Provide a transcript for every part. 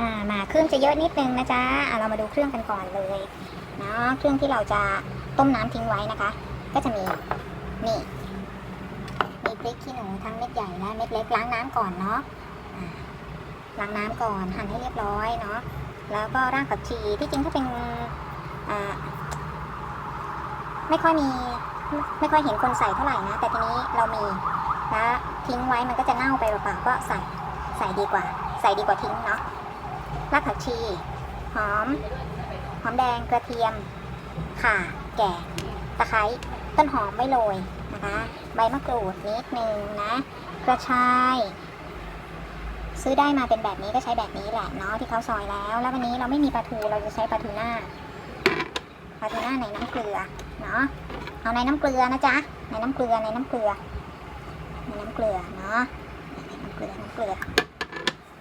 อ่ามาเครื่องจะเยอะนิดนึงนะจ๊ะอะเรามาดูเครื่องกันก่อนเลยเนาะเครื่องที่เราจะต้มน้ำทิ้งไว้นะคะ ก็จะมีนี่มีพริกขี้หนูทั้งเม็ดใหญ่และเม็ดเล็กล้างน้ำก่อนเนาะอ่าล้างน้ำก่อนหั่นให้เรียบร้อยเนาะแล้วก็รากผักชีที่จริงถ้าเป็นอ่าไม่ค่อยมีไม่ค่อยเห็นคนใส่เท่าไหร่นะ แต่ทีนี้เรามีนะทิ้งไว้มันก็จะเน่าไปเปล่าๆก็ใส่ใส่ดีกว่า ใส่ดีกว่าทิ้งเนาะ รากผักชี หอม หอมแดงกระเทียม ข่า แก่ ตะไคร้ ต้นหอมไว้โรยนะคะ ใบมะกรูดนิดนึงนะ กระชาย ซื้อได้มาเป็นแบบนี้ก็ใช้แบบนี้แหละเนาะที่เขาซอยแล้ว แล้ววันนี้เราไม่มีปลาทูเราจะใช้ปลาทูน่าปลาทูน่าในน้ำเกลือเนาะ เอาในน้ำเกลือนะจ๊ะ ในน้ำเกลือในน้ำเกลือ ในน้ำเกลือเนาะ ในน้ำเกลือน้ำเกลือ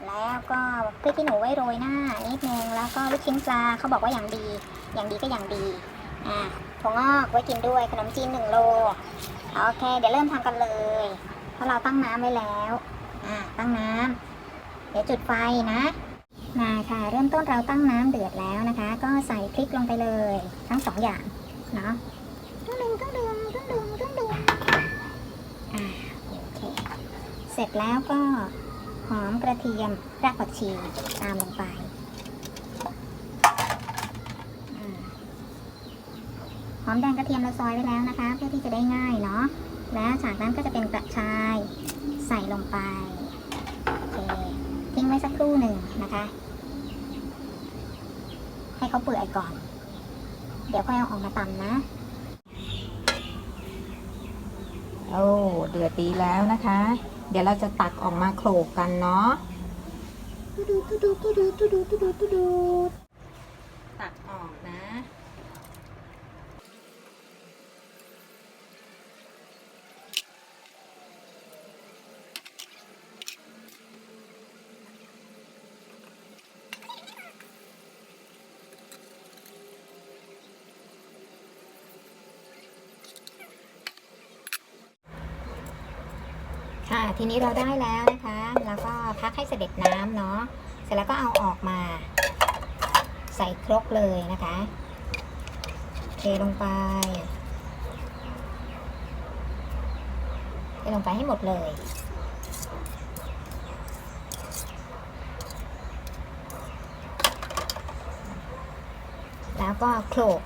แล้วก็พริกขี้หนูไว้โรยหน้านิดนึงแล้วก็ลูกชิ้นปลาเขาบอกว่าอย่างดี อย่างดีก็อย่างดีอ่าถั่วงอกไว้กินด้วยขนมจีนหนึ่งโลโอเค เดี๋ยวเริ่มทำกันเลย เพราะเราตั้งน้ำไว้แล้วอ่าตั้งน้ำเดี๋ยวจุดไฟนะมาค่ะ เริ่มต้นเราตั้งน้ำเดือดแล้วนะคะ ก็ใส่พริกลงไปเลย ทั้งสองอย่างเนาะตึ้งดึงตึ้งดึงตึ้งดึงตึ้งดึงอ่าโอเค เสร็จแล้วก็ หอมกระเทียมรากผักชีตามลงไปอหอมแดงกระเทียมเราซอยไว้แล้วนะคะ เพื่อที่จะได้ง่ายเนาะแล้วจากนั้นก็จะเป็นกระชายใส่ลงไปโอเคทิ้งไว้สักครู่หนึ่งนะคะ ให้เขาเปื่อยก่อน เดี๋ยวค่อยเอาออกมาตำนะโอ้เดือดดีแล้วนะคะ เดี๋ยวเราจะตักออกมาโขลกกันเนาะตักออกนะ ทีนี้เราได้แล้วนะคะ แล้วก็พักให้เสด็จน้ำเนาะ เสร็จแล้วก็เอาออกมา ใส่ครกเลยนะคะ เทลงไป เทลงไปให้หมดเลยแล้วก็โขลก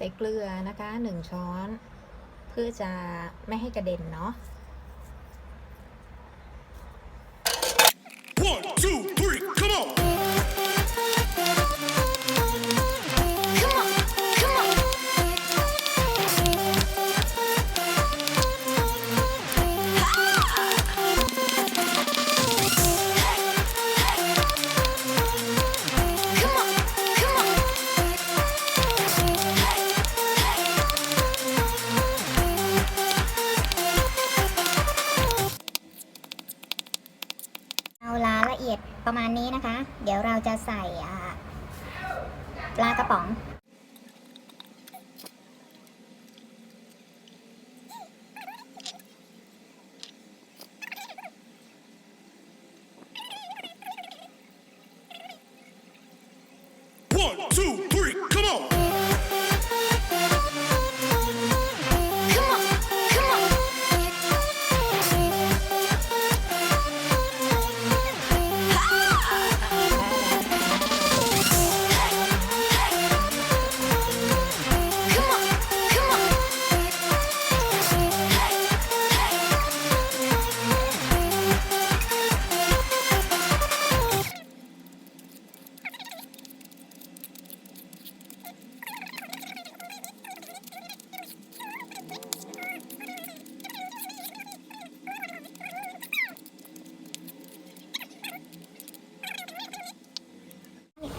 ใส่เกลือนะคะหนึ่งช้อน เพื่อจะไม่ให้กระเด็นเนาะ ประมาณนี้นะคะ เดี๋ยวเราจะใส่ปลากระป๋อง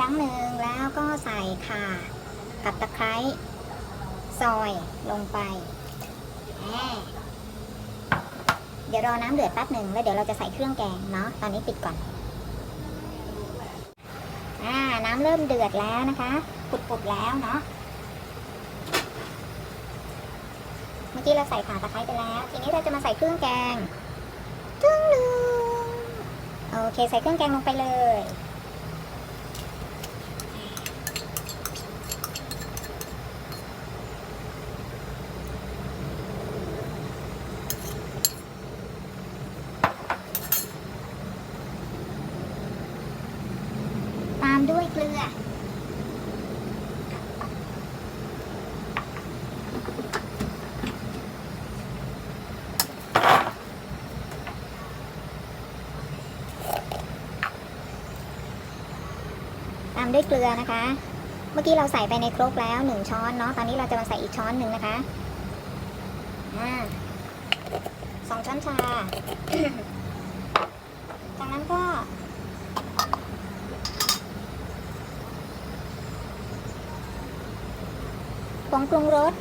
ครั้งหนึ่งแล้วก็ใส่ข่ากับตะไคร้ซอยลงไปแหมเดี๋ยวรอน้ำเดือดแป๊บหนึ่งแล้วเดี๋ยวเราจะใส่เครื่องแกงเนาะตอนนี้ปิดก่อนอ่าน้ำเริ่มเดือดแล้วนะคะปุดๆแล้วเนาะเมื่อกี้เราใส่ข่าตะไคร้ไปแล้ว ทีนี้เราจะมาใส่เครื่องแกงตึ้งนึงโอเค ใส่เครื่องแกงลงไปเลยามด้วยเกลือ ตามด้วยเกลือนะคะ เมื่อกี้เราใส่ไปในครกแล้วหนึ่งช้อนเนาะ ตอนนี้เราจะมาใส่อีกช้อนหนึ่งนะคะอ่าสองช้อนชา จากนั้นก็ ผงปรุงรส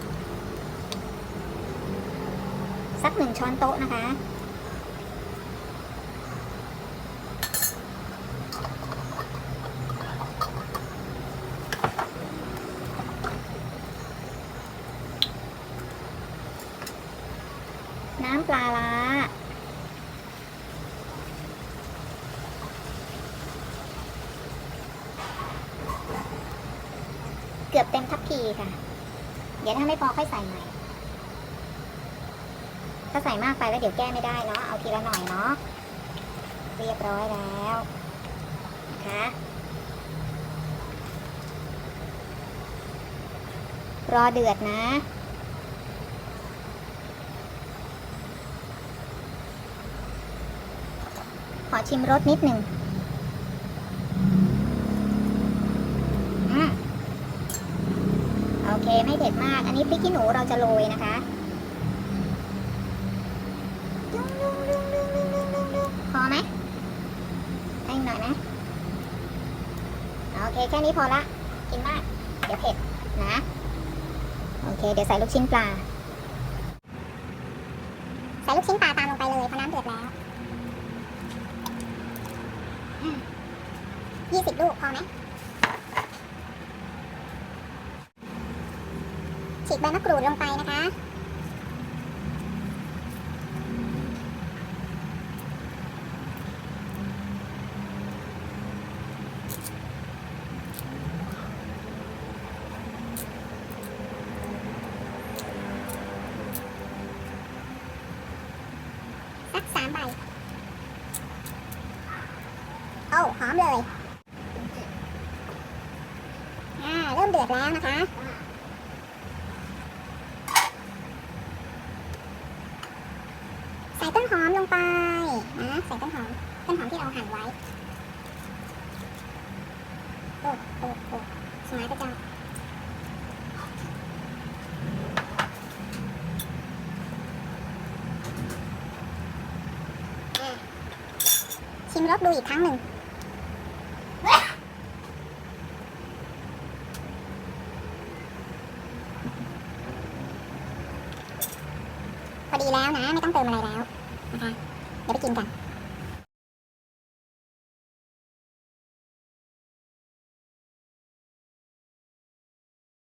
สักหนึ่งช้อนโต๊ะนะคะ น้ำปลาร้าเกือบเต็มทัพพีค่ะ ดี๋ยวถ้าไม่พอค่อยใส่ใหม่ ถ้าใส่มากไปแล้วเดี๋ยวแก้ไม่ได้เนาะ เอาทีละหน่อยเนาะ เรียบร้อยแล้วนะคะรอเดือดนะ ขอชิมรสนิดหนึ่งอืมโอ เคไม่เผ็ดมาก อันนี้พริกขี้หนูเราจะโรยนะคะพอไหมให้หน่อยไหมโอเคแค่นี้พอละ กินมาก เดี๋ยวเผ็ดนะ โอเค เดี๋ยวใส่ลูกชิ้นปลา ใส่ลูกชิ้นปลาตามลงไปเลยเพราะน้ำเดือดแล้วยี่สิบลูกพอไหม ฉีกใบมะกรูดลงไปนะคะ สักสามใบ โอ้หอมเลย อ่า เริ่มเดือดแล้วนะคะ ใส่ต้นหอมลงไปนะ ใส่ต้นหอมต้นหอมที่เราหั่นไว้โอ้โอ้โอ้สมัยพระเจ้อ่าชิมรสดูอีกครั้งหนึ่งพอดีแล้วนะ ไม่ต้องเติมอะไรแล้วนะคะ เดี๋ยวไปกินกัน